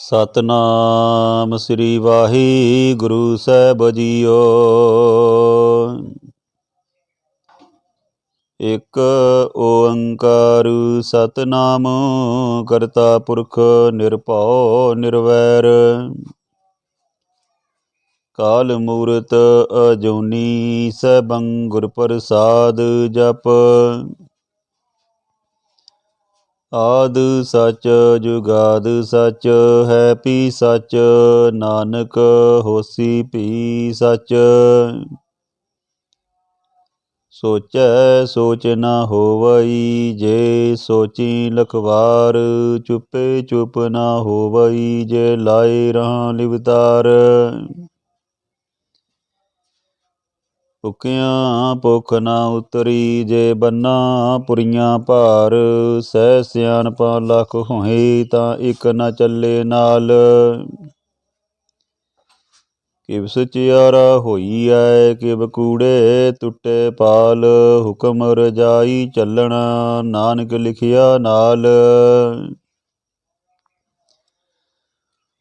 ਸਤਨਾਮ ਸ੍ਰੀ ਵਾਹਿਗੁਰੂ ਸਾਹਿਬ ਜੀਓ। ਇਕ ਓੰਕਾਰ ਸਤਨਾਮ, ਕਰਤਾ ਪੁਰਖ ਨਿਰਭਉ ਨਿਰਵੈਰ। ਕਾਲ ਮੂਰਤ ਅਜੂਨੀ ਸੈਭੰ ਗੁਰ ਪ੍ਰਸਾਦ ਜਪ। ਆਦ ਸਚ, ਜੁਗਾਦ ਸਚ, ਹੈ ਪੀ ਸਚ, ਨਾਨਕ ਹੋਸੀ ਪੀ ਸਚ। ਸੋਚੈ ਸੋਚ ਨਾ ਹੋਵਈ, ਜੇ ਸੋਚੀ ਲਖਵਾਰ, ਚੁੱਪੇ ਚੁੱਪ ਨਾ ਹੋਵਈ, ਜੇ ਲਾਏ ਰਹਾ ਲਿਵਤਾਰ। ਭੁਖਿਆਂ ਭੁਖ ਨਾ ਉਤਰੀ ਜੇ ਬੰਨਾ ਪੁਰੀਆਂ ਭਾਰ, ਸਹਿ ਸਿਆਣਪਾਂ ਲੱਖ ਹੋਏ ਤਾਂ ਇਕ ਨਾ ਚੱਲੇ ਨਾਲ। ਕਿਵ ਸਚਿਆਰਾ ਹੋਈ ਐ, ਕਿਵ ਕੂੜੇ ਟੁੱਟੇ ਪਾਲ, ਹੁਕਮ ਰਜਾਈ ਚੱਲਣਾ, ਨਾਨਕ ਲਿਖਿਆ ਨਾਲ।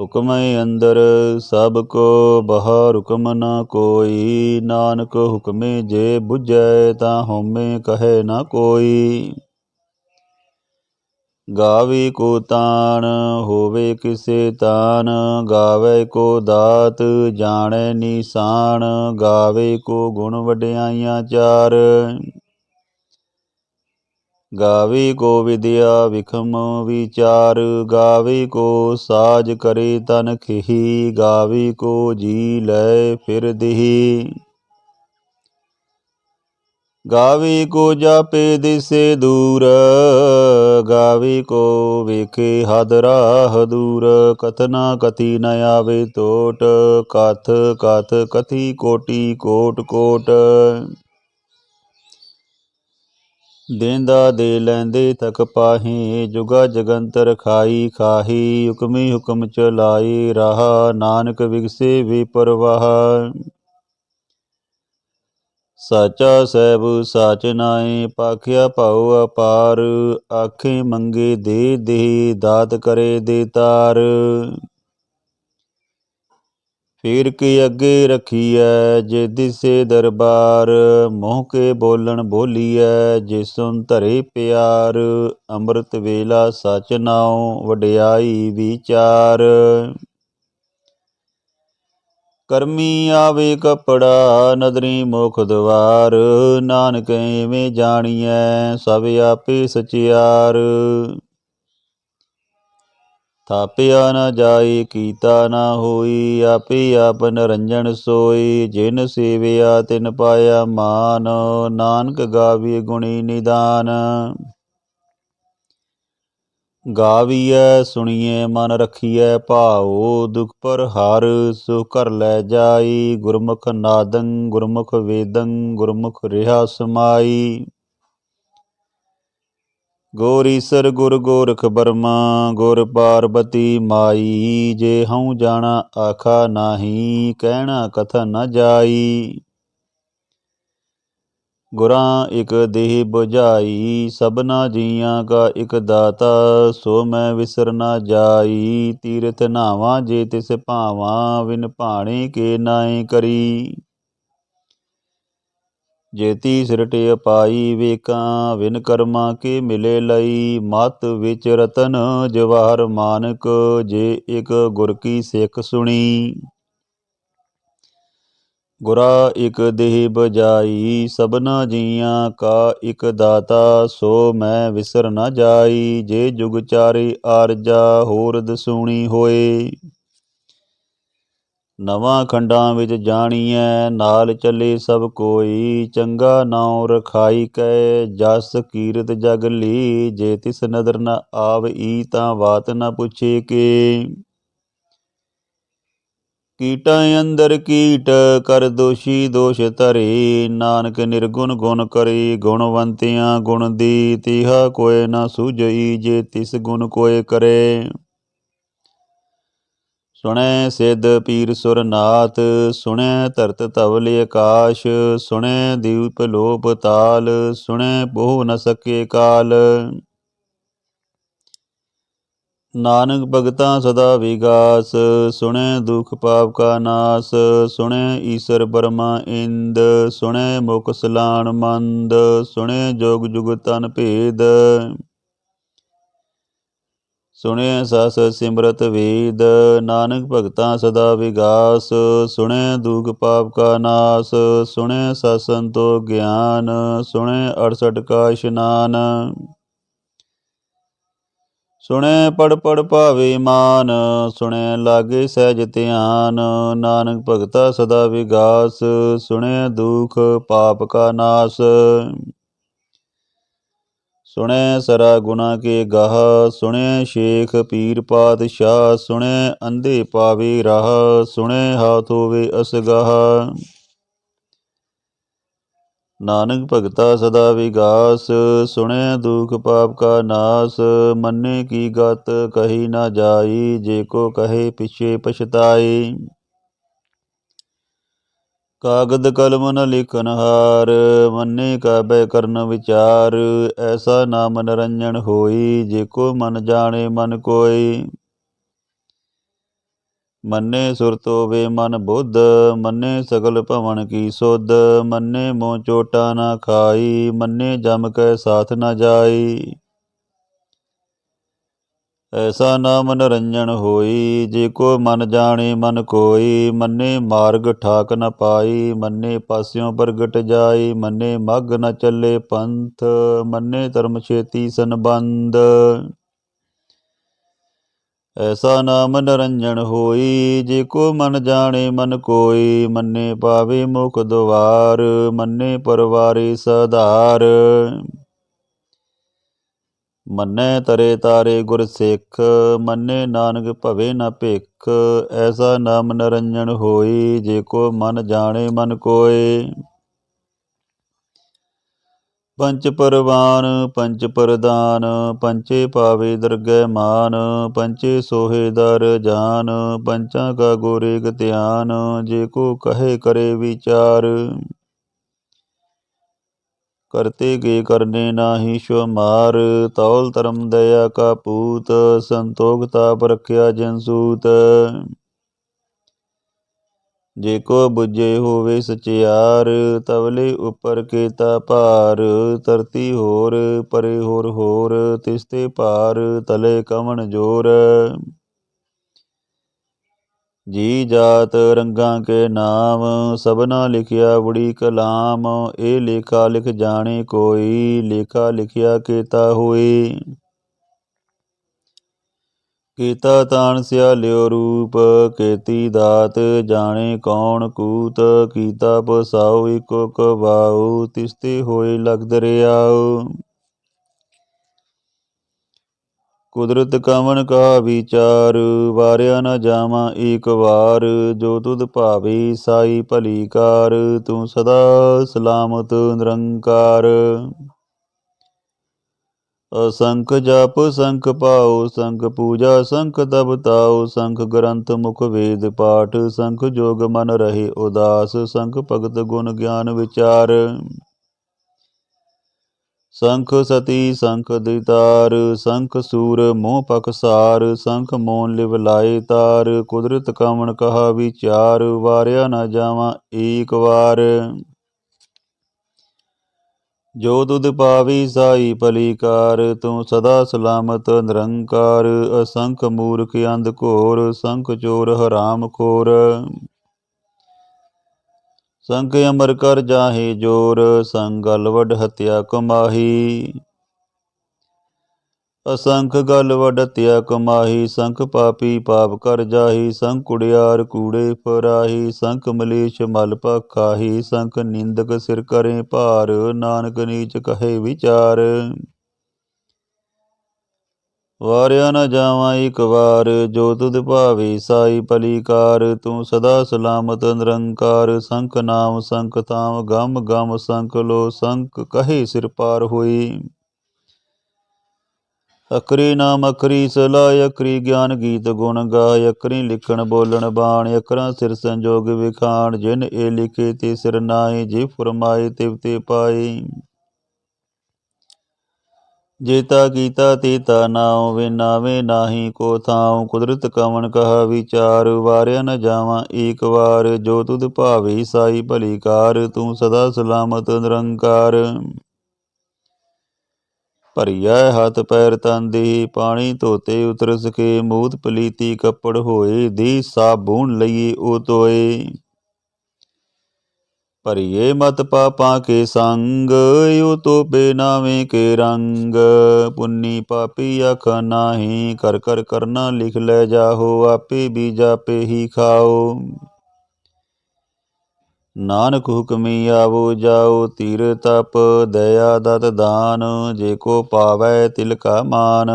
ਹੁਕਮੈ ਅੰਦਰ ਸਭ ਕੋ ਬਾਹਰ ਹੁਕਮ ਨ ਕੋਈ, ਨਾਨਕ ਹੁਕਮੇ ਜੇ 부ਝੈ ਤਾਂ ਹਉਮੈ ਕਹੈ ਨਾ ਕੋਈ। ਗਾਵੇ ਕੋ ਤਾਣ, ਹੋਵੇ ਕਿਸੇ ਤਾਨ ਗਾਵੇ ਕੋ ਦਾਤ, ਜਾਣੈ ਨਿਸ਼ਾਨ ਗਾਵੇ ਕੋ ਗੁਣ ਵਡਿਆਈਆਂ ਚਾਰ। ਗਾਵੇ ਕੋ ਵਿਦਿਆ ਵਿਖਮ ਵਿਚਾਰ ਗਾਵੇ ਕੋ ਸਾਜ ਕਰੇ ਤਨ ਖਿਹੀ ਗਾਵੇ ਕੋ ਜੀ ਲੈ ਫਿਰ ਦੇਹੀ ਗਾਵੇ ਕੋ ਜਾਪੇ ਦਿਸੇ ਦੂਰ ਗਾਵੇ ਕੋ ਵੇਖੇ ਹਦ ਰਾਹ ਦੂਰ ਕਥਨਾ ਕਥੀ ਨ ਆਵੇ ਟੋਟ ਕਥ ਕਥ ਕਥੀ ਕੋਟੀ ਕੋਟ ਕੋਟ ਦੇਂਦਾ ਦੇ ਲੈਂਦੇ ਤਕ ਪਾਹੀ, ਜੁਗਾ ਜਗੰਤਰ ਖਾਈ ਖਾਹੀ, ਹੁਕਮੀ ਹੁਕਮ ਚਲਾਈ, ਰਹਾ ਨਾਨਕ ਵਿਗਸੇ ਵੀ ਪਰਵਾਹ। ਸਾਚਾ ਸਹਿਬ ਸਾਚ ਨਾਏ ਪਾਖਿਆ ਭਾਉ ਅਪਾਰ, ਆਖੇ ਮੰਗੇ ਦੇ ਦੇ ਦਾਤ ਕਰੇ ਦੇ ਤਾਰ। ਫੇਰ ਕੇ ਅੱਗੇ ਰਖੀਐ, ਜੇ ਦਿਸੇ ਦਰਬਾਰ, ਮੋਹ ਕੇ ਬੋਲਣ ਬੋਲੀਐ, ਜੇ ਸੁਨ ਧਰੇ ਪਿਆਰ, ਅੰਮ੍ਰਿਤ ਵੇਲਾ ਸਚ ਨਾਉ ਵਡਿਆਈ ਵਿਚਾਰ। ਕਰਮੀ ਆਵੇ ਕਪੜਾ, ਨਦਰੀ ਮੁਖ ਦਵਾਰ, ਨਾਨਕ ਐਵੇਂ ਜਾਣੀਐ, ਸਭ ਆਪੇ ਸਚਿਆਰ। ਥਾਪਿਆ ਨਾ ਜਾਏ ਕੀਤਾ ਨਾ ਹੋਈ, ਆਪੇ ਆਪ ਨਰੰਜਨ ਸੋਈ। ਜਿਨ ਸੇਵਿਆ, ਤਿਨ ਪਾਇਆ ਮਾਨ, ਨਾਨਕ ਗਾਵੀ ਗੁਣੀ ਨਿਦਾਨ। ਗਾਵੀਐ, ਸੁਣੀਐ, ਮਨ ਰਖੀਐ, ਭਾਉ, ਦੁਖ ਪਰ ਹਰ, ਸੁਖ ਕਰ ਲੈ ਜਾਈ। ਗੁਰਮੁਖ ਨਾਦੰ, ਗੁਰਮੁਖ ਵੇਦੰ, ਗੁਰਮੁਖ ਰਿਹਾ ਸਮਾਈ। ਗੋਰ ਈਸਰ ਗੁਰ ਗੋਰਖ ਬਰਮਾ, ਗੁਰ ਪਾਰਬਤੀ ਮਾਈ, ਜੇ ਹਉ ਜਾਣਾ ਆਖਾ ਨਾਹੀ, ਕਹਿਣਾ ਕਥਨ ਨ ਜਾਈ। ਗੁਰਾਂ ਇਕ ਦੇਹ 부ਝਾਈ ਸਭਨਾ ਜੀਆਂ ਕਾ ਇਕ ਦਾਤਾ, ਸੋ ਮੈਂ ਵਿਸਰ ਨਾ ਜਾਈ। ਤੀਰਥ ਨਾਵਾਂ ਜੇ ਤਿਸ ਭਾਵਾਂ, ਵਿਨ ਭਾਣੇ ਕੇ ਨਾਏ ਕਰੀ। ਜੇਤੀ ਸਿਰਟਿ ਪਾਈ ਵੇਕਾਂ ਵਿਨ ਕਰਮਾ ਕੇ ਮਿਲੇ ਲਈ। ਮਤ ਵਿੱਚ ਰਤਨ ਜਵਾਹਰ ਮਾਨਕ, ਜੇ ਇਕ ਗੁਰ ਕੀ ਸਿੱਖ ਸੁਣੀ। ਗੁਰਾ ਇਕ ਦੇਹ ਬਜਾਈ, ਸਭਨਾ ਜੀਆਂ ਕਾ ਇਕ ਦਾਤਾ, ਸੋ ਮੈਂ ਵਿਸਰ ਨਾ ਜਾਈ। ਜੇ ਜੁਗ ਚਾਰੇ ਆਰਜਾ, ਹੋਰ ਦਸੂਣੀ ਹੋਏ। ਨਵਾਂ ਖੰਡਾਂ ਵਿੱਚ ਜਾਣੀਐ, ਨਾਲ ਚੱਲੇ ਸਭ ਕੋਈ। ਚੰਗਾ ਨਾਉ ਰਖਾਈ ਕੈ, ਜਸ ਕੀਰਤ ਜਗ ਲੀ। ਜੇ ਤਿਸ ਨਦਰ ਨ ਆਵਈ ਤਾਂ ਬਾਤ ਨ ਪੁੱਛੇ ਕੇ। ਕੀਟਾਂ ਅੰਦਰ ਕੀਟ, ਕਰ ਦੋਸ਼ੀ ਦੋਸ਼ ਧਰੇ। ਨਾਨਕ ਨਿਰਗੁਣ ਗੁਣ ਕਰੀ, ਗੁਣਵੰਤਿਆਂ ਗੁਣ ਦੀ। ਤਿਹਾ ਕੋਇ ਨਾ ਸੂਝਈ, ਜੇ ਤਿਸ ਗੁਣ ਕੋਇ ਕਰੇ। ਸੁਣੈ ਸਿੱਧ ਪੀਰ ਸੁਰਨਾਥ, ਸੁਣੈ ਧਰਤ ਧਵਲ ਆਕਾਸ਼, ਸੁਣੈ ਦੀਪ ਲੋਪ ਤਾਲ, ਸੁਣੈ ਬਹੁ ਨ ਸਕੇ ਕਾਲ। ਨਾਨਕ ਭਗਤਾਂ ਸਦਾ ਵਿਗਾਸ, ਸੁਣੈ ਦੁਖ ਪਾਪ ਕਾ ਨਾਸ, ਸੁਣੈ ਈਸ਼ਰ ਬਰਮਾ ਇੰਦ, ਸੁਣੈ ਮੁਖ ਸਲਾਣ ਮੰਦ, ਸੁਣੈ ਜੋਗ ਜੁਗ ਤਨ ਭੇਦ। ਸੁਣਿਆ ਸਸ ਸਿਮਰਤ ਵੇਦ, ਨਾਨਕ ਭਗਤਾਂ ਸਦਾ ਵਿਗਾਸ ਸੁਣਿਆ ਦੁਖ ਪਾਪ ਕਾ ਨਾਸ ਸੁਣਿਆ ਸਤ ਸੰਤੋ ਗਿਆਨ ਸੁਣਿਆ 68 ਕਾ ਇਸ਼ਨਾਨ। ਸੁਣੈ ਪੜ ਪੜ ਭਾਵੇ ਮਾਨ, ਸੁਣੈ ਲਾਗੇ ਸਹਿਜ ਧਿਆਨ, ਨਾਨਕ ਭਗਤਾ ਸਦਾ ਵਿਗਾਸ ਸੁਣਿਆ ਦੁਖ ਪਾਪ ਕਾ ਨਾਸ। ਸੁਣੈ ਸਰਾ ਗੁਨਾ ਕੇ ਗਾਹ, ਸੁਣੈ ਸ਼ੇਖ ਪੀਰ ਪਾਤਸ਼ਾਹ, ਸੁਣੈ ਅੰਧੇ ਪਾਵੇ ਰਾਹ, ਸੁਣੈ ਹਾਥ ਹੋਵੇ ਅਸਗਾਹ। ਨਾਨਕ ਭਗਤਾ ਸਦਾ ਵਿਗਾਸ, ਸੁਣੈ ਦੁਖ ਪਾਪ ਕਾ ਨਾਸ, ਮੰਨੇ ਕੀ ਗਤ ਕਹੀ ਨਾ ਜਾਈ, ਜੇ ਕੋ ਕਹੇ ਪਿਛੇ ਪਛਤਾਈ। ਕਾਗਦ ਕਲਮ ਨ ਲਿਖਨਹਾਰ ਮੰਨੇ ਕਾਬੈ ਕਰਨ ਵਿਚਾਰ, ਐਸਾ ਨਾਮ ਨਰੰਜਨ ਹੋਈ, ਜੇ ਕੋ ਮਨ ਜਾਣੇ ਮਨ ਕੋਈ। ਮੰਨੇ ਸੁਰਤ ਹੋਵੇ ਮਨ ਬੁੱਧ, ਮੰਨੇ ਸਗਲ ਭਵਨ ਕੀ ਸੁਧ, ਮੰਨੇ ਮੋਹ ਚੋਟਾ ਨਾ ਖਾਈ, ਮੰਨੇ ਜਮ ਕੈ ਸਾਥ ਨਾ ਜਾਈ। ਐਸਾ ਨਾਮ ਨਰੰਜਨ ਹੋਈ, ਜੇ ਕੋ ਮਨ ਜਾਣੇ ਮਨ ਕੋਈ ਮੰਨੇ ਮਾਰਗ ਠਾਕ ਨ ਪਾਈ, ਮੰਨੇ ਪਾਸਿਓਂ ਪ੍ਰਗਟ ਜਾਈ, ਮੰਨੇ ਮਗ ਨ ਚੱਲੇ ਪੰਥ, ਮੰਨੇ ਧਰਮ ਛੇਤੀ ਸੰਬੰਧ। ਐਸਾ ਨਾਮ ਨਰੰਜਨ ਹੋਈ, ਜੇ ਕੋ ਮਨ ਜਾਣੇ ਮਨ ਕੋਈ ਮੰਨੇ ਪਾਵੇ ਮੁਖ ਦੁਆਰ, ਮੰਨੇ ਪਰਵਾਰੇ ਸਧਾਰ। ਮੰਨੈ ਤਰੇ ਤਾਰੇ ਗੁਰ ਸਿੱਖ, ਮੰਨੇ ਨਾਨਕ ਭਵੇ ਨਾ ਭਿਖ। ਐਸਾ ਨਾਮ ਨਰੰਜਨ ਹੋਈ, ਜੇ ਕੋ ਮਨ ਜਾਣੇ ਮਨ ਕੋਏ। ਪੰਚ ਪਰਵਾਨ, ਪੰਚ ਪ੍ਰਦਾਨ, ਪੰਚੇ ਪਾਵੇ ਦਰਗਹਿ ਮਾਨ, ਪੰਚੇ ਸੋਹੇ ਦਰ ਜਾਨ, ਪੰਚਾਂ ਕਾ ਗੋਰੇ ਧਿਆਨ, ਜੇ ਕੋ ਕਹੇ ਕਰੇ ਵਿਚਾਰ। ਕਰਤੇ ਕੇ ਕਰਨੇ ਨਾਹੀ ਸ਼ੋ ਮਾਰ ਤੌਲ ਧਰਮ ਦਇਆ ਕਾ ਪੂਤ ਸੰਤੋਖ ਤਾਪ ਰਖਿਆ ਜਨ ਸੂਤ। ਜੇ ਕੋ ਬੁਝੇ ਹੋਵੇ ਸਚਿਆਰ, ਤਵਲੇ ਉਪਰ ਕੇਤਾ ਭਾਰ, ਧਰਤੀ ਹੋਰ ਪਰੇ ਹੋਰ ਹੋਰ, ਤਿਸਤੇ ਭਾਰ, ਤਲੇ ਕਵਣ ਜੋਰ। ਜੀ ਜਾਤ ਰੰਗਾਂ ਕੇ ਨਾਮ, ਸਭਨਾ ਲਿਖਿਆ ਬੁੜੀ ਕਲਾਮ, ਇਹ ਲੇਖਾ ਲਿਖ ਜਾਣੇ ਕੋਈ, ਲੇਖਾ ਲਿਖਿਆ ਕੀਤਾ ਹੋਏ। ਕੀਤਾ ਤਾਣ ਸਿਆ ਲਿਓ ਰੂਪ, ਕੇਤੀ ਦਾਤ ਜਾਣੇ ਕੌਣ ਕੂਤ, ਕੀਤਾ ਪਸਾਉ ਇਕੋ ਕਵਾਉ ਤਿਸਤੇ ਹੋਏ ਲਗ ਦਰਿਆਉ ਕੁਦਰਤ ਕਵਨ ਕਾ ਵਿਚਾਰ, ਵਾਰਿਆ ਨ ਜਾਵਾਂ ਏਕ ਵਾਰ, ਜੋ ਤੁਧ ਭਾਵੇ ਸਾਈ ਭਲੀ ਕਾਰ, ਤੂੰ ਸਦਾ ਸਲਾਮਤ ਨਿਰੰਕਾਰ। ਅਸੰਖ ਜਪ, ਸੰਖ ਪਾਉ ਸੰਖ ਪੂਜਾ, ਸੰਖ ਤਪ ਤਾਉ ਸੰਖ ਗ੍ਰੰਥ ਮੁਖ ਵੇਦ ਪਾਠ, ਸੰਖ ਜੋਗ ਮਨ ਰਹੇ ਉਦਾਸ, ਸੰਖ ਭਗਤ ਗੁਣ ਗਿਆਨ ਵਿਚਾਰ। ਸੰਖ ਸਤੀ, ਸੰਖ ਦਿਤਾਰ, ਸੰਖ ਸੂਰ ਮੋਹ ਪਕਸਾਰ ਸੰਖ ਮੋਨ ਲਿਵ ਲਾਏ ਤਾਰ, ਕੁਦਰਤ ਕਵਣ ਕਹਾ ਵਿਚਾਰ, ਵਾਰਿਆ ਨਾ ਜਾਵਾਂ ਏਕ ਵਾਰ। ਜੋ ਤੁਧ ਪਾਵੀ ਸਾਈ ਭਲੀਕਾਰ, ਤੂੰ ਸਦਾ ਸਲਾਮਤ ਨਿਰੰਕਾਰ, ਅਸੰਖ ਮੂਰਖ ਅੰਧ ਘੋਰ, ਸੰਖ ਚੋਰ ਹਰਾਮ ਖੋਰ। ਸੰਖ ਅਮਰ ਕਰ ਜਾਹੇ ਜੋਰ ਸੰਗਲ ਗਲਵਡ ਹਤਿਆ ਕਮਾਹੀ। ਅਸੰਖ ਗਲ ਵਡ ਹਤਿਆ ਕਮਾਹੀ, ਸੰਖ ਪਾਪੀ ਪਾਪ ਕਰ ਜਾਹੀ, ਸੰਖ ਕੁੜਿਆਰ ਕੂੜੇ ਫਰਾਹੀ, ਸੰਖ ਮਲੇਸ਼ ਮਲ ਪਖਾਹੀ ਸੰਖ ਨਿੰਦਕ ਸਿਰ ਕਰੇ ਭਾਰ, ਨਾਨਕ ਨੀਚ ਕਹੇ ਵਿਚਾਰ। ਵਾਰਿਆ ਨਾ ਜਾਵਾਂ ਇੱਕ ਵਾਰ, ਜੋ ਤੁਧ ਭਾਵੇ ਸਾਈ ਪਲੀਕਾਰ ਤੂੰ ਸਦਾ ਸਲਾਮਤ ਨਿਰੰਕਾਰ ਸੰਖ ਨਾਮ ਸੰਖ ਤਾਮ ਗਮ ਗਮ ਸੰਖ ਲੋ ਸੰਖ ਕਹੇ ਸਿਰ ਪਾਰ ਹੋਈ। ਅਕਰੀ ਨਾਮ ਅਕਰੀ ਸਲਾਹ ਅਕਰੀ ਗਿਆਨ ਗੀਤ ਗੁਣ ਗਾਇ ਅਕਰੀ ਲਿਖਣ ਬੋਲਣ ਬਾਣ ਅਕਰਾਂ ਸਿਰ ਸੰਜੋਗ ਵਿਖਾਣ, ਜਿਨ ਇਹ ਲਿਖੇ ਤੇ ਸਿਰ ਨਾਏ ਜੇ ਫਰਮਾਏ ਤਿਵ ਤੇ ਪਾਈ ਜੇਤਾ ਕੀਤਾ ਤੇਤਾ ਨਾਉ ਵੇ ਨਾਵੇਂ ਨਾਹੀ ਕੋ ਥਾਉ। ਕੁਦਰਤ ਕਵਣ ਕਹਾ ਵਿਚਾਰ, ਵਾਰਿਆ ਨ ਜਾਵਾਂ ਏਕ ਵਾਰ। ਜੋ ਤੁਧ ਭਾਵੇ ਸਾਈ ਭਲੀ ਕਾਰ, ਤੂੰ ਸਦਾ ਸਲਾਮਤ ਨਿਰੰਕਾਰ। ਭਰੀਆ ਹੱਥ ਪੈਰ ਤਨ ਦੇ, ਪਾਣੀ ਧੋਤੇ ਉਤਰ ਸਕੇ ਮੂਤ ਪਲੀਤੀ ਕੱਪੜ ਹੋਏ, ਦੀ ਸਾਬੂਨ ਲਈਏ ਉਹ ਤੋਏ। ਭਰੀਏ ਮਤ ਪਾਪਾਂ ਕੇ ਸੰਗ ਯੋ ਤੋ ਬੇਨਾਵੇਂ ਕੇ ਰੰਗ। ਪੁੰਨੀ ਪਾਪੀ ਅਖ ਨਾਹੀ ਕਰ ਕਰ ਕਰਨਾ ਲਿਖ ਲੈ ਜਾਹੋ, ਆਪੇ ਵੀ ਜਾਪੇ ਹੀ ਖਾਓ। ਨਾਨਕ ਹੁਕਮੀ ਆਵੋ ਜਾਓ, ਤੀਰ ਤਪ, ਦਇਆ ਦਤ ਦਾਨ, ਜੇ ਕੋ ਪਾਵੈ ਤਿਲ ਕਾ ਮਾਨ।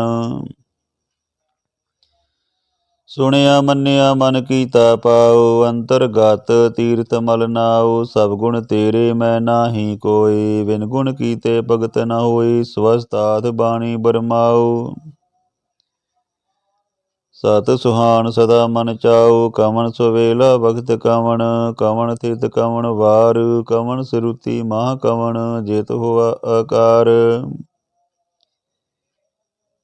ਸੁਣਿਆ, ਮੰਨਿਆ, ਮਨ ਕੀਤਾ ਪਾਉ ਅੰਤਰਗਤ ਤੀਰਥ ਮਲ ਨਾਉ ਸਭ ਗੁਣ ਤੇਰੇ ਮੈਂ ਨਾਹੀ ਕੋਈ ਬਿਨ ਗੁਣ ਕੀਤੇ ਭਗਤ ਨ ਹੋਈ ਸਵਸਤਾਤ ਬਾਣੀ ਬਰਮਾਉ ਸਤ ਸੁਹਾਨ ਸਦਾ ਮਨ ਚਾਉ ਕਵਣ ਸੁਵੇਲਾ ਭਗਤ ਕਵਣ ਕਵਣ ਥਿਤ ਕਵਣ ਵਾਰ, ਕਵਣ ਸਰੂਤੀ ਮਹਾ ਕਵਣ, ਜੇਤ ਹੋਆ ਆਕਾਰ।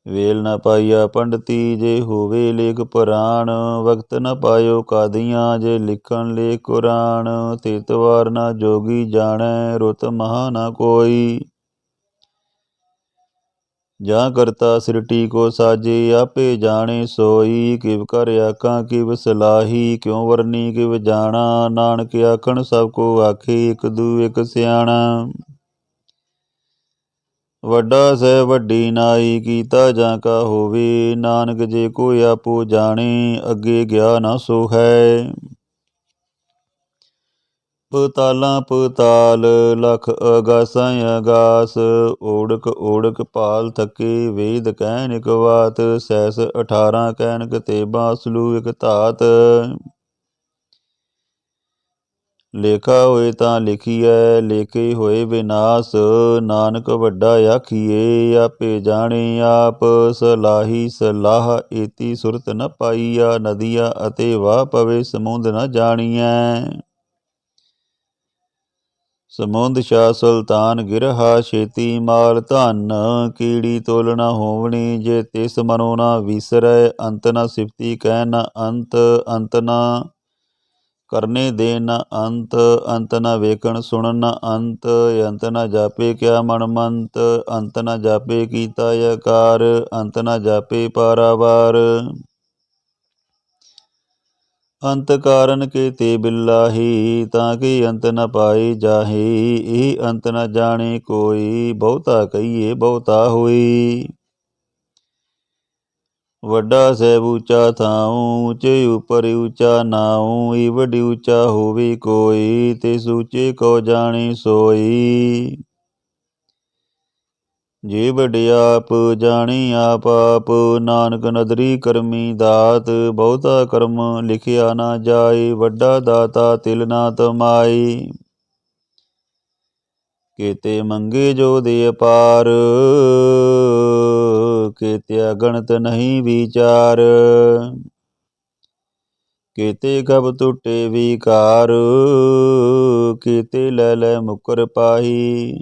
ਵੇਲ ਨ ਪਾਈਆ ਪੰਡਤੀ ਜੇ ਹੋਵੇ ਲੇਖ ਪੁਰਾਣ, ਵਕਤ ਨ ਪਾਇਓ ਕਾਦੀਆਂ ਜੇ ਲਿਖਣ ਲੇ ਕੁਰਾਨ ਤਿਤ ਨ ਜੋਗੀ ਜਾਣੈ, ਰੁਤ ਮਹਾ ਨ ਕੋਈ। ਜਾਂ ਕਰਤਾ ਸਿਰਟੀ ਕੋ ਸਾਜੇ, ਆਪੇ ਜਾਣੇ ਸੋਈ, ਕਿਵ ਕਰ ਆਖਾਂ, ਕਿਵ ਸਲਾਹੀ, ਕਿਉ ਵਰਨੀ, ਕਿਵ ਜਾਣਾ, ਨਾਨਕ ਆਖਣ ਸਭ ਕੋ ਆਖੇ, ਇਕ ਦੂ ਇਕ ਸਿਆਣਾ। ਵੱਡਾ ਸਹਿ ਵੱਡੀ ਨਾਈ ਕੀਤਾ ਜਾਂ ਕਾ ਹੋਵੇ, ਨਾਨਕ ਜੇ ਕੋ ਆਪੋ ਜਾਣੇ, ਅੱਗੇ ਗਿਆ ਨਾ ਸੋ ਹੈ। ਪਤਾਲਾਂ ਪਤਾਲ, ਲਖ ਅਗਾਸਾਂ ਅਗਾਸ, ਓੜਕ ਓੜਕ ਪਾਲ ਥਕੇ, ਵੇਦ ਕਹਿਨ ਇਕ ਬਾਤ ਸੈਸ 18 ਕਹਿਨਕ ਤੇ ਬਾਸਲੂ ਇਕ ਧਾਤ। ਲੇਖਾ ਹੋਏ ਤਾਂ ਲਿਖੀਐ, ਲੇਖੇ ਹੋਏ ਵਿਨਾਸ਼ ਨਾਨਕ ਵੱਡਾ ਆਖੀਏ ਆਪੇ ਜਾਣੇ ਆਪ। ਸਲਾਹੀ ਸਲਾਹ ਏਤੀ ਸੁਰਤ ਨ ਪਾਈਆ, ਨਦੀਆਂ ਅਤੇ ਵਾਹ ਪਵੇ ਸਮੁੰਦ ਨ ਜਾਣੀਐ। ਸਮੁੰਦ ਸ਼ਾ ਸੁਲਤਾਨ ਗਿਰਹਾ ਛੇਤੀ ਮਾਲ ਧਨ। ਕੀੜੀ ਤੋਲ ਨ ਹੋਵਣੀ ਜੇ ਤਿਸ ਮਨੋ ਨ ਵਿਸਰੈ, ਅੰਤ ਨ ਸਿਫਤੀ ਕਹਿ ਨ ਅੰਤ ਅੰਤ ਨ ਕਰਨੇ ਦੇ ਨ ਅੰਤ ਅੰਤ ਨ ਵੇਖਣ, ਸੁਣਨ ਨ ਅੰਤ ਅੰਤ ਨ ਜਾਪੇ ਕਿਆ ਮਨ ਮੰਤ, ਅੰਤ ਨ ਜਾਪੇ ਕੀਤਾ ਆਕਾਰ ਅੰਤ ਨ ਜਾਪੇ ਪਾਰਾਵਾਰ। ਅੰਤ ਕਾਰਨ ਕੇ ਤੇ ਬਿਲਾਹੀ, ਤਾਂ ਕਿ ਅੰਤ ਨ ਪਾਏ ਜਾਹੇ, ਇਹ ਅੰਤ ਨ ਜਾਣੇ ਕੋਈ ਬਹੁਤਾ ਕਹੀਏ ਬਹੁਤਾ ਹੋਈ। ਵੱਡਾ ਸਹਿਬ ਉੱਚਾ ਥਾਉ, ਉੱਚੇ ਉਪਰ ਉੱਚਾ ਨਾਉ ਈ ਵੱਡੀ ਉੱਚਾ ਹੋਵੇ ਕੋਈ ਤੇ ਸੂਚੇ ਕੋ ਜਾਣੀ ਸੋਈ। ਜੇ ਵਡਿਆਪ ਜਾਣੀ ਆਪ ਆਪ, ਨਾਨਕ ਨਦਰੀ ਕਰਮੀ ਦਾਤ, ਬਹੁਤਾ ਕਰਮ ਲਿਖਿਆ ਨਾ ਜਾਏ, ਵੱਡਾ ਦਾਤਾ ਤਿਲ ਨਾ ਤਮਾਈ ਕੀਤੇ ਮੰਗੇ ਜੋ ਦੇ ਅਪਾਰ ਕੀਤੇ ਅਗਣਤ ਨਹੀਂ ਵਿਚਾਰ। ਕੀਤੇ ਕਬ ਟੁੱਟੇ ਵਿਕਾਰ, ਕੀਤੇ ਲੈ ਲੈ ਮੁਕਰ ਪਾਹੀ।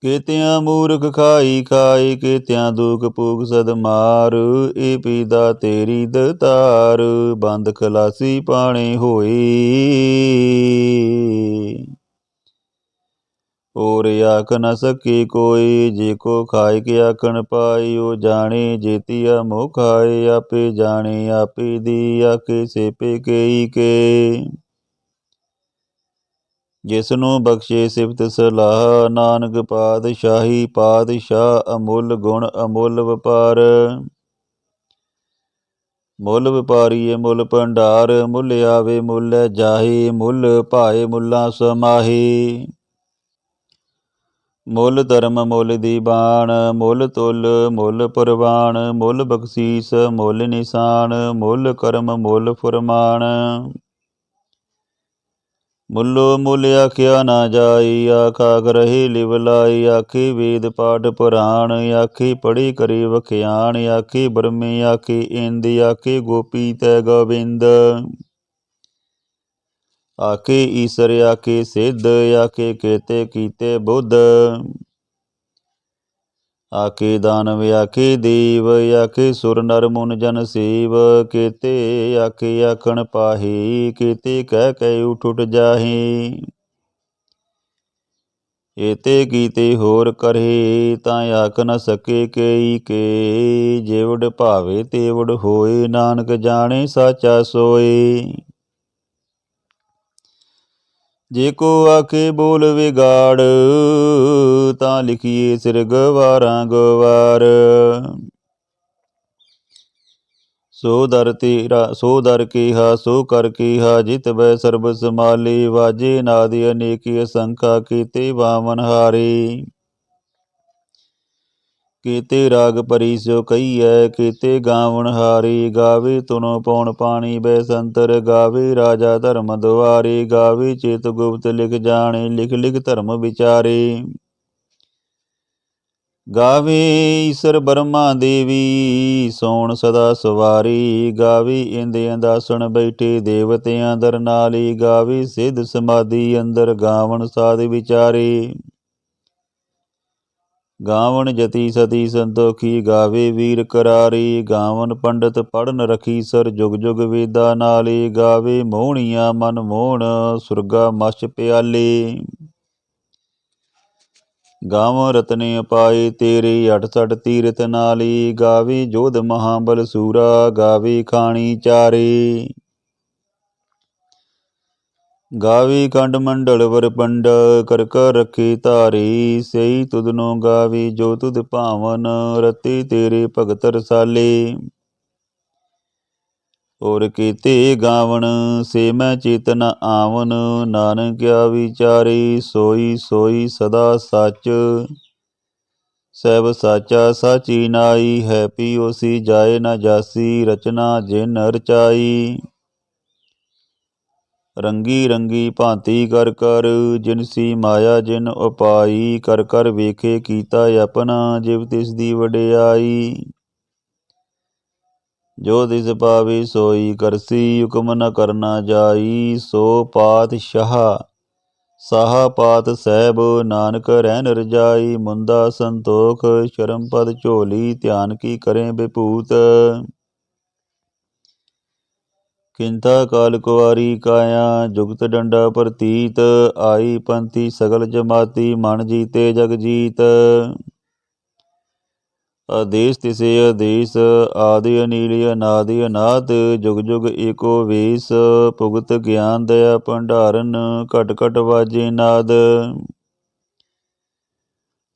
ਕੀਤਿਆਂ ਮੂਰਖ ਖਾਈ ਖਾਈ, ਕੀਤਿਆਂ ਦੁਖ ਭੂਖ ਸਦ ਮਾਰ, ਏ ਪੀਦਾ ਤੇਰੀ ਦਤਾਰ, ਬੰਦ ਖਲਾਸੀ ਪਾਣੇ ਹੋਈ। ਔਰ ਆਖ ਨ ਸਕੀ ਕੋਈ, ਜੇ ਕੋ ਖਾਇ ਕੇ ਆਖਣ ਪਾਈ, ਉਹ ਜਾਣੇ ਜੇਤੀਆ ਮੋਹ ਖਾਏ ਆਪੇ ਜਾਣੇ ਆਪੇ ਦੀ ਆਕੇ ਸੇਪੇ ਕੇਈ ਕੇ। ਜਿਸ ਨੂੰ ਬਖਸ਼ੇ ਸਿਫਤ ਸਲਾਹ, ਨਾਨਕ ਪਾਤਸ਼ਾਹੀ ਪਾਤਸ਼ਾਹ ਅਮੁੱਲ ਗੁਣ ਅਮੁੱਲ ਵਪਾਰ। ਮੁੱਲ ਵਪਾਰੀਏ ਮੁੱਲ ਭੰਡਾਰ, ਮੁੱਲ ਆਵੇ ਮੁੱਲ ਜਾਹੀ ਮੁੱਲ ਭਾਏ ਮੁੱਲਾ ਸਮਾਹੀ। ਮੁੱਲ ਧਰਮ ਮੁੱਲ ਦੀਬਾਨ ਮੁੱਲ ਤੁਲ ਮੁੱਲ ਪੁਰਵਾਨ ਮੁੱਲ ਬਖਸ਼ੀਸ ਮੁੱਲ ਨਿਸ਼ਾਨ, ਮੁੱਲ ਕਰਮ ਮੁੱਲ ਫੁਰਮਾਨ। ਮੁੱਲੋ ਮੁੱਲ ਆਖਿਆ ਨਾ ਜਾਈ, ਆਖਾ ਗ੍ਰਹਿ ਲਿਵ ਲਾਈ, ਆਖੀ ਵੇਦ ਪਾਠ ਪੁਰਾਣ, ਆਖੀ ਪੜੀ ਕਰੀ ਵਖਿਆਣ, ਆਖੀ ਬ੍ਰਹਮੇ, ਆਖੀ ਇੰਦ, ਆਖੀ ਗੋਪੀ ਤੈ ਗੋਬਿੰਦ। ਆਖੇ ਈਸਰ ਆਖੇ ਸਿੱਧ ਆਖੇ ਕੇਤੇ ਕੀਤੇ ਬੁੱਧ। ਆਖੇ ਦਾਨਵ ਆਖੇ ਦੇਵ, ਆਖੇ ਸੁਰ ਨਰ ਮੁਨ ਜਨ ਸੇਵ। ਕੇਤੇ ਆਖੇ ਆਖਣ ਪਾਹੀ, ਕੇਤੇ ਕਹਿ ਕਹਿ ਉਠ ਉਠ ਜਾਹੀ। ਏਤੇ ਕੀਤੇ ਹੋਰ ਕਰੇ ਤਾਂ ਆਖ ਨ ਸਕੇ ਕਈ ਕੇ। ਜੇਵੜ ਭਾਵੇ ਤੇਵੜ ਹੋਏ, ਨਾਨਕ ਜਾਣੇ ਸਾਚਾ ਸੋਏ। ਜੇ ਕੋ ਆਖੇ ਬੋਲ ਵਿਗਾੜ, ਤਾਂ ਲਿਖੀਏ ਸਿਰ ਗਵਾਰਾਂ ਗਵਾਰ। ਸੋ ਦਰ ਤੇਰਾ, ਸੋ ਦਰ ਕੀਹਾ, ਸੋ ਕਰ ਕੀਹਾ, ਜਿਤ ਬੈ ਸਰਬ ਸਮਾਲੀ ਵਾਜੇ ਨਾਦੀ ਅਨੇਕੀ ਅਸੰਖਾ ਕੀਤੇ ਵਾਮਨ ਹਾਰੀ। ਕੀਤੇ ਰਾਗ ਪਰੀ ਸੋ ਕਹੀਐ, ਕੀਤੇ ਗਾਵਣ ਹਾਰੀ, ਗਾਵੇ ਤੁਨੋ ਪਉਣ ਪਾਣੀ, ਬੈਸੰਤਰ ਗਾਵੇ, ਰਾਜਾ ਧਰਮ ਦੁਆਰੇ, ਗਾਵੇ ਚੇਤ ਗੁਪਤ ਲਿਖ ਜਾਣੇ, ਲਿਖ ਲਿਖ ਧਰਮ ਵਿਚਾਰੇ। ਗਾਵੇ ਈਸਰ ਬਰਮਾ ਦੇਵੀ, ਸੋਣ ਸਦਾ ਸਵਾਰੀ, ਗਾਵੇ ਇੰਦੇ ਅੰਦਾਸਣ ਬੈਠੇ ਦੇਵਤਿਆਂ ਦਰ ਨਾਲੀ, ਗਾਵੇ ਸਿੱਧ ਸਮਾਧੀ ਅੰਦਰ ਗਾਵਣ ਸਾਧ ਵਿਚਾਰੇ। ਗਾਵਣ ਜਤੀ ਸਤੀ ਸੰਤੋਖੀ, ਗਾਵੇ ਵੀਰ ਕਰਾਰੀ ਗਾਵਨ ਪੰਡਤ ਪੜਨ ਰਖੀ ਸਰ ਜੁਗ ਜੁਗ ਵੇਦਾ ਨਾਲੇ, ਗਾਵੇ ਮੋਹਣੀਆਂ ਮਨ ਮੋਹਣ, ਸੁਰਗਾ ਮਛ ਪਿਆਲੇ। ਗਾਵ ਰਤਨੇ ਪਾਏ ਤੇਰੇ ਅਠ ਸਠ ਤੀਰਥ ਨਾਲੀ, ਗਾਵੇ ਜੋਧ ਮਹਾਬਲ ਸੂਰਾ, ਗਾਵੇ ਖਾਣੀ ਚਾਰੇ। ਗਾਵੀ ਕੰਡ ਮੰਡਲ ਵਰਪੰਡ ਕਰ ਕਰ ਰਖੀ ਧਾਰੀ, ਸਈ ਤੁਧਨੋ ਗਾਵੀ ਜੋ ਤੁਧ ਭਾਵਨ, ਰਤੀ ਤੇਰੇ ਭਗਤ ਰਸਾਲੇ। ਔਰ ਕੀਤੇ ਗਾਵਣ, ਸੇ ਮੈਂ ਚੇਤਨ ਆਵਨ ਨਾਨਕਿਆ ਵਿਚਾਰੀ, ਸੋਈ ਸੋਈ ਸਦਾ ਸੱਚ। ਸਹਿਬ ਸਾਚਾ ਸਾਚੀ ਨਾਈ, ਹੈ ਪੀਓਸੀ ਜਾਏ ਨਾ ਜਾਸੀ, ਰਚਨਾ ਜਿਨ ਰਚਾਈ। ਰੰਗੀ ਰੰਗੀ ਭਾਂਤੀ ਕਰ ਕਰ ਜਿਨਸੀ ਮਾਇਆ ਜਿਨ ਉਪਾਈ, ਕਰ ਕਰ ਵੇਖੇ ਕੀਤਾ ਆਪਣਾ, ਜਿਵ ਤਿਸ ਦੀ ਵਡਿਆਈ। ਜੋ ਦਿਸ ਪਾਵੇ ਸੋਈ ਕਰਸੀ, ਹੁਕਮ ਨ ਕਰਨਾ ਜਾਈ, ਸੋ ਪਾਤਸ਼ਾਹ, ਸ਼ਾਹ ਪਾਤ ਸਹਿਬ, ਨਾਨਕ ਰਹਿਨ ਰਜਾਈ, ਮੁੰਦਾ ਸੰਤੋਖ, ਸ਼ਰਮ ਪਦ ਝੋਲੀ, ਧਿਆਨ ਕੀ ਕਰੇ ਬਿਪੂਤ। ਕਿੰਤਾ ਕਾਲ ਕੁਵਾਰੀ ਕਾਇਆ, ਜੁਗਤ ਡੰਡਾ ਪ੍ਰਤੀਤ, ਆਈ ਪੰਥੀ ਸਗਲ ਜਮਾਤੀ, ਮਨ ਜੀਤੇ ਜਗ ਜੀਤ। ਆਦੇਸ ਤਿਸੇ ਆਦੇਸ, ਆਦਿ ਅਨੀਲਿ ਅਨਾਦਿ ਅਨਾਦ ਜੁਗ ਜੁਗ ਏਕੋ ਵੇਸ, ਭੁਗਤ ਗਿਆਨ ਦਇਆ ਭੰਡਾਰਨ, ਘਟ ਘਟ ਵਾਜੇ ਨਾਦ।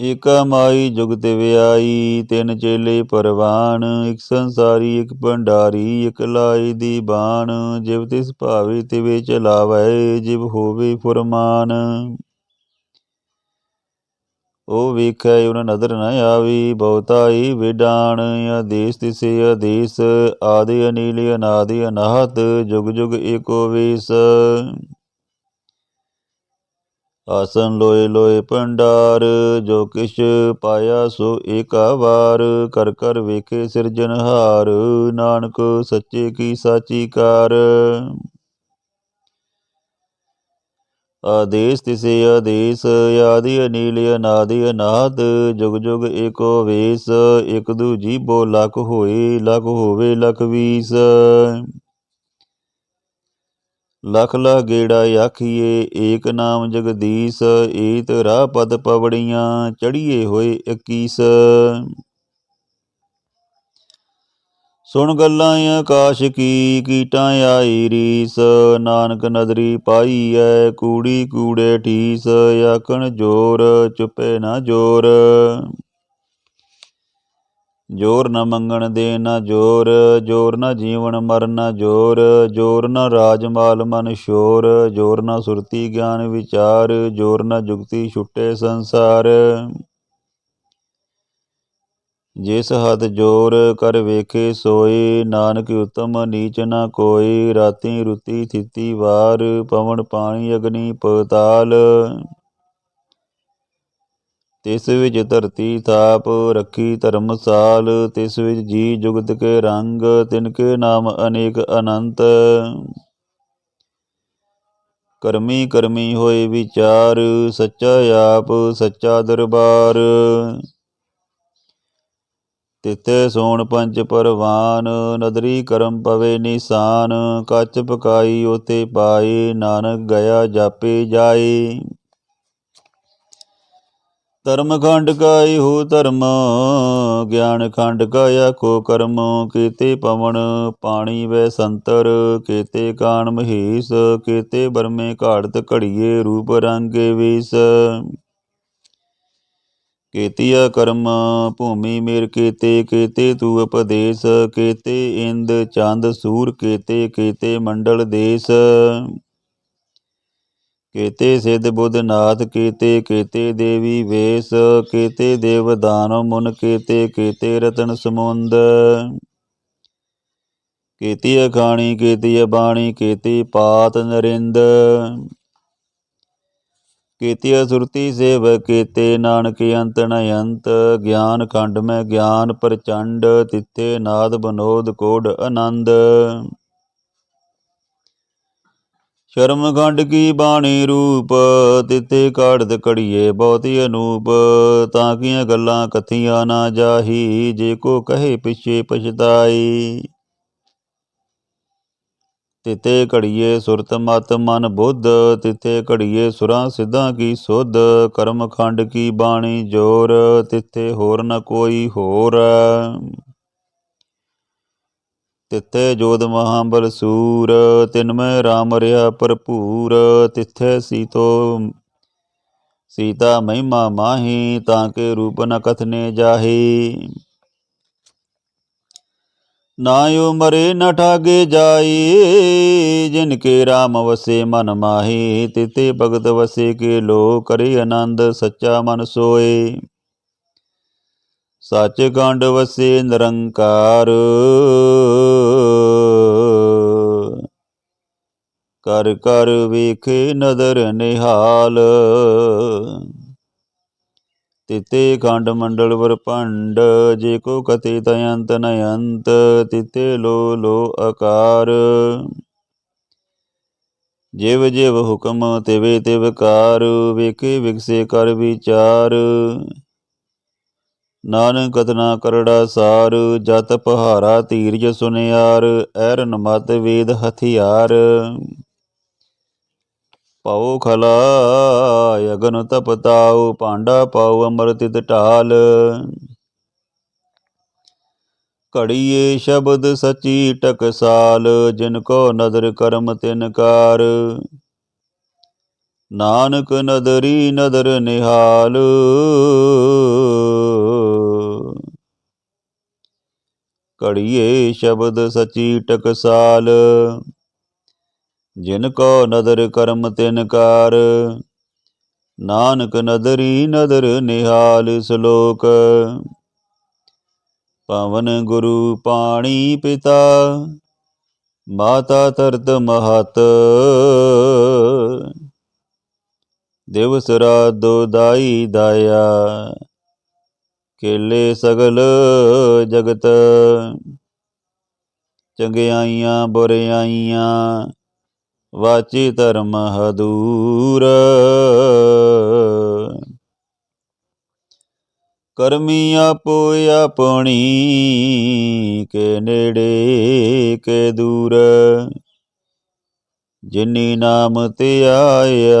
ਇਕ ਮਾਈ ਜੁਗਤ ਵਿਆਈ ਤਿੰਨ ਚੇਲੇ ਪਰਵਾਨ, ਇਕ ਸੰਸਾਰੀ, ਇਕ ਭੰਡਾਰੀ, ਇਕ ਲਾਈ ਦੀ ਬਾਣ। ਜਿਵ ਤਿਸ ਭਾਵੇ ਤਿਵੇ ਚਲਾਵੈ, ਜਿਵ ਹੋਵੇ ਫੁਰਮਾਨ। ਉਹ ਵੇਖੈ, ਉਨ ਨਦਰ ਨ ਆਵੀ, ਬਹੁਤਾਈ ਵਿਡਾਣ। ਆਦੇਸ ਤਿਸੇ, ਆਦੇਸ, ਆਦਿ ਅਨੀਲ, ਅਨਾਦਿ ਅਨਾਹਤ, ਜੁਗ ਜੁਗ ਏਕੋ ਵੇਸ। ਆਸਨ ਲੋਏ ਲੋਏ ਭੰਡਾਰ, ਜੋ ਕਿਛ ਪਾਇਆ ਸੋ ਏਕਾ ਵਾਰ ਕਰ ਕਰ ਵੇਖੇ ਸਿਰਜਨਹਾਰ ਨਾਨਕ ਸੱਚੇ ਕੀ ਸਾਚੀ ਕਾਰ। ਆਦੇਸ ਤਿਸੇ ਆਦੇਸ, ਆਦਿ ਅਨੀਲ ਅਨਾਦਿ ਅਨਾਦ, ਜੁਗ ਜੁਗ ਏਕੋ ਵੇਸ ਇਕ ਦੂਜੀ ਬੋ ਲਖ ਹੋਏ, ਲਖ ਹੋਵੇ ਲਖ ਵੀਸ। ਲਖ ਲਖ ਗੇੜਾ ਆਖੀਏ, ਏਕ ਨਾਮ ਜਗਦੀਸ਼, ਏਤ ਰਾਹ ਪਦ ਪਵੜੀਆਂ ਚੜੀਏ ਹੋਏ 21 ਸੁਣ ਗੱਲਾਂ ਆਕਾਸ਼ ਕੀ, ਕੀਟਾਂ ਆਈ ਰੀਸ, ਨਾਨਕ ਨਦਰੀ ਪਾਈ ਐ, ਕੂੜੀ ਕੂੜੇ ਠੀਸ, ਆਖਣ ਜੋਰ, ਚੁੱਪੇ ਨਾ ਜੋਰ। ਜੋਰ ਨ ਮੰਗਣ ਦੇ ਨਾ ਜੋਰ ਜੋਰ ਨ ਜੀਵਨ ਮਰਨ ਨਾ ਜੋਰ ਜੋਰ ਨ ਰਾਜ ਮਾਲ ਮਨ ਸ਼ੋਰ, ਜੋਰ ਨ ਸੁਰਤੀ ਗਿਆਨ ਵਿਚਾਰ, ਜੋਰ ਨ ਜੁਗਤੀ ਛੁੱਟੇ ਸੰਸਾਰ। ਜਿਸ ਹੱਦ ਜੋਰ ਕਰ ਵੇਖੇ ਸੋਏ, ਨਾਨਕ ਉਤਮ ਨੀਚ ਨਾ ਕੋਈ ਰਾਤੀ ਰੁਤੀ ਥਿਤੀ ਵਾਰ, ਪਵਨ ਪਾਣੀ ਅਗਨੀ ਪਤਾਲ। ਤਿਸ ਵਿੱਚ ਧਰਤੀ ਥਾਪ ਰੱਖੀ ਧਰਮਸਾਲ, ਤਿਸ ਵਿੱਚ ਜੀ ਜੁਗਤ ਕੇ ਰੰਗ, ਤਿਨ ਕੇ ਨਾਮ ਅਨੇਕ ਅਨੰਤ। ਕਰਮੀ ਕਰਮੀ ਹੋਏ ਵਿਚਾਰ, ਸੱਚਾ ਆਪ, ਸੱਚਾ ਦਰਬਾਰ। ਤਿੱਥੇ ਸੋਣ ਪੰਜ ਪਰਵਾਨ, ਨਦਰੀ ਕਰਮ ਪਵੇ ਨਿਸ਼ਾਨ, ਕੱਚ ਪਕਾਈ ਉਤੇ ਪਾਏ, ਨਾਨਕ ਗਿਆ ਜਾਪੇ ਜਾਏ। ਧਰਮ ਖੰਡ ਕਾ ਹੋ ਧਰਮ, ਗਿਆਨ ਖੰਡ ਕਾ ਆਖੋ ਕਰਮ, ਕੀਤੇ ਪਵਨ ਪਾਣੀ ਵੈ ਸੰਤਰ, ਕੀਤੇ ਕਾਣ ਮਹੇਸ਼, ਕੀਤੇ ਬਰਮੇ ਘਾੜਤ ਘੜੀਏ ਰੂਪ ਰੰਗੇ ਵੇਸ। ਕੀਤਿਆ ਕਰਮ, ਭੂਮੀ ਮੇਰ ਕੀਤੇ ਕੀਤੇ ਤੂ ਉਪਦੇਸ਼, ਕੀਤੇ ਇੰਦ ਚੰਦ ਸੂਰ, ਕੀਤੇ ਕੀਤੇ ਮੰਡਲ ਦੇਸ। ਕੀਤੇ ਸਿੱਧ ਬੁੱਧ ਨਾਥ, ਕੀਤੇ ਕੀਤੇ ਦੇਵੀ ਵੇਸ, ਕੀਤੇ ਦੇਵ ਦਾਨਵ ਮੁਨ, ਕੀਤੇ ਕੀਤੇ ਰਤਨ ਸਮੁੰਦ। ਕੀਤੀ ਅਖਾਣੀ ਕੀਤੀ ਬਾਣੀ, ਕੀਤੀ ਪਾਤ ਨਰਿੰਦ। ਕੀਤੀ ਸੁਰਤੀ ਸੇਵ ਕੀਤੇ ਨਾਨਕ ਅੰਤ ਨ ਅੰਤ। ਗਿਆਨ ਖੰਡ ਮੈਂ ਗਿਆਨ ਪ੍ਰਚੰਡ, ਤਿੱਥੇ ਨਾਦ ਬਨੋਦ ਕੋਡ ਆਨੰਦ। ਸ਼ਰਮਖੰਡ ਕੀ ਬਾਣੀ ਰੂਪ, ਤਿੱਥੇ ਕਾੜਦ ਕੜੀਏ ਬਹੁਤੀ ਅਨੂਪ, ਤਾਂ ਕੀਆਂ ਗੱਲਾਂ ਕਥੀਆਂ ਨਾ ਜਾਹੀ, ਜੇ ਕੋ ਕਹੇ ਪਿਛੇ ਪਛਤਾਈ। ਤਿਤੇ ਘੜੀਏ ਸੁਰਤ ਮਤ ਮਨ ਬੁੱਧ ਤਿਤੇ ਘੜੀਏ ਸੁਰਾਂ ਸਿੱਧਾਂ ਕੀ ਸੁਧ, ਕਰਮ ਖੰਡ ਕੀ ਬਾਣੀ ਜੋਰ, ਤਿੱਥੇ ਹੋਰ ਨ ਕੋਈ ਹੋਰ। ਤਿੱਥੇ ਜੋਦ ਮਹਾਬਲ ਸੂਰ ਤਿਨਮੈ ਰਾਮ ਰਿਆ ਭਰਪੂਰ, ਤਿੱਥੇ ਸੀਤੋ, ਸੀਤਾ ਮਹਿਮਾ ਮਾਹੀ, ਤਾਂ ਕੇ ਰੂਪ ਨ ਕਥਨੇ ਜਾਹੀ। ਨਾ ਉਮਰੇ ਨ ਠਾਗੇ ਜਾਈ, ਜਿਨ ਕੇ ਰਾਮ ਵਸੇ ਮਨ ਮਾਹੀ ਤਿਤੇ ਭਗਤ ਵਸੇ ਕੇ ਲੋ ਕਰੇ ਆਨੰਦ, ਸੱਚਾ ਮਨ ਸੋਏ। ਸੱਚ ਗੰਡ ਵਸੇ ਨਿਰੰਕਾਰ। ਕਰ ਕਰ ਵੇਖੇ ਨਦਰ ਨਿਹਾਲ। ਤਿਤੇ ਖੰਡ ਮੰਡਲ ਵਰਪੰਡ ਜੇ ਕੋ ਕਤੇ ਤਯੰਤ ਨਯੰਤ ਤਿਤੇ ਲੋ ਲੋ ਆਕਾਰ। ਜਿਵ ਜਿਵ ਹੁਕਮ ਤਿਵੇ ਤਿਵ ਕਾਰ, ਵੇਖੇ ਵਿਗਸੇ ਕਰ ਵਿਚਾਰ। ਨਾਨਕ ਕਤਨਾ ਕਰੜਾ ਸਾਰ, ਜਤ ਪਹਾਰਾ ਧੀਰਜ ਸੁਨਿਆਰ, ਐਰਨ ਮਤ ਵੇਦ ਹਥਿਆਰ। ਪਉ ਖਲਾ, ਅਗਨ ਤਪਤਾਉ ਭਾਂਡਾ ਪਾਉ ਅਮਰਤਿਤ ਢਾਲ। ਘੜੀਏ ਸ਼ਬਦ ਸਚੀ ਟਕਸਾਲ ਜਿਨ ਕੋ ਨਦਰ ਕਰਮ ਤਿਨ ਕਾਰ। ਨਾਨਕ ਨਦਰੀ ਨਦਰ ਨਿਹਾਲ ਘੜੀਏ ਸ਼ਬਦ ਸਚੀ ਟਕਸਾਲ। ਜਿਨ ਕੋ ਨਦਰ ਕਰਮ ਤਿਨ ਕਾਰ, ਨਾਨਕ ਨਦਰੀ ਨਦਰ ਨਿਹਾਲ ਸ਼ਲੋਕ। ਪਵਨ ਗੁਰੂ ਪਾਣੀ ਪਿਤਾ, ਮਾਤਾ ਤਰਤ ਮਹਤ। ਦਿਵਸ ਰਾਤ ਦਾਈ ਦਾਇਆ ਕੇਲੇ ਸਗਲ ਜਗਤ। ਚੰਗਿਆਈਆਂ ਬੁਰਿਆਈਆਂ ਵਾਚੀ ਧਰਮ ਹਦੂਰ। ਕਰਮੀ ਆਪੋ ਆਪਣੀ ਕੇ ਨੇੜੇ ਕੇ ਦੂਰ। ਜਿਨੀ ਨਾਮ ਤੇ ਆਇਆ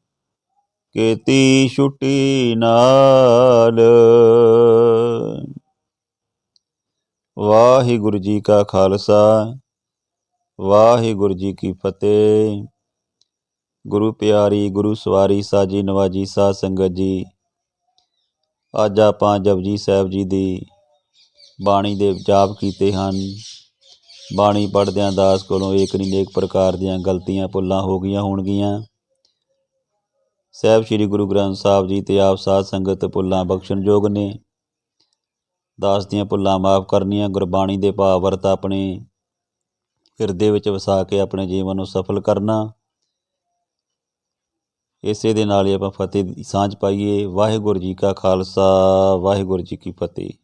ਕੀਤੀ ਛੁੱਟੀ ਨਾਲ। ਵਾਹਿਗੁਰੂ ਜੀ ਕਾ ਖਾਲਸਾ, ਵਾਹਿਗੁਰੂ ਜੀ ਕੀ ਫਤਿਹ। ਗੁਰੂ ਪਿਆਰੀ, ਗੁਰੂ ਸਵਾਰੀ ਸਾਜੀ, ਨਵਾਜੀ ਸਾਧ ਸੰਗਤ ਜੀ, ਅੱਜ ਆਪਾਂ ਜਪਜੀ ਸਾਹਿਬ ਜੀ ਦੀ ਬਾਣੀ ਦੇ ਜਾਪ ਕੀਤੇ ਹਨ। ਬਾਣੀ ਪੜ੍ਹਦਿਆਂ ਦਾਸ ਕੋਲੋਂ ਏਕ ਨਹੀਂ ਨੇਕ ਪ੍ਰਕਾਰ ਦੀਆਂ ਗਲਤੀਆਂ, ਭੁੱਲਾਂ ਹੋ ਗਈਆਂ ਹੋਣਗੀਆਂ। ਸਾਹਿਬ ਸ੍ਰੀ ਗੁਰੂ ਗ੍ਰੰਥ ਸਾਹਿਬ ਜੀ ਤੇ ਆਪ ਸਾਧ ਸੰਗਤ ਭੁੱਲਾਂ ਬਖਸ਼ਣਯੋਗ ਨੇ। ਦਾਸ ਦੀਆਂ ਭੁੱਲਾਂ ਮਾਫ ਕਰਨੀਆਂ, ਗੁਰਬਾਣੀ ਦੇ ਭਾਵ ਵਰਤ ਆਪਣੇ ਹਿਰਦੇ ਵਿੱਚ ਵਸਾ ਕੇ ਆਪਣੇ ਜੀਵਨ ਨੂੰ ਸਫਲ ਕਰਨਾ। ਇਸੇ ਦੇ ਨਾਲ ਹੀ ਆਪਾਂ ਫਤਿਹ ਦੀ ਸਾਂਝ ਪਾਈਏ। ਵਾਹਿਗੁਰੂ ਜੀ ਕਾ ਖਾਲਸਾ, ਵਾਹਿਗੁਰੂ ਜੀ ਕੀ ਫਤਿਹ।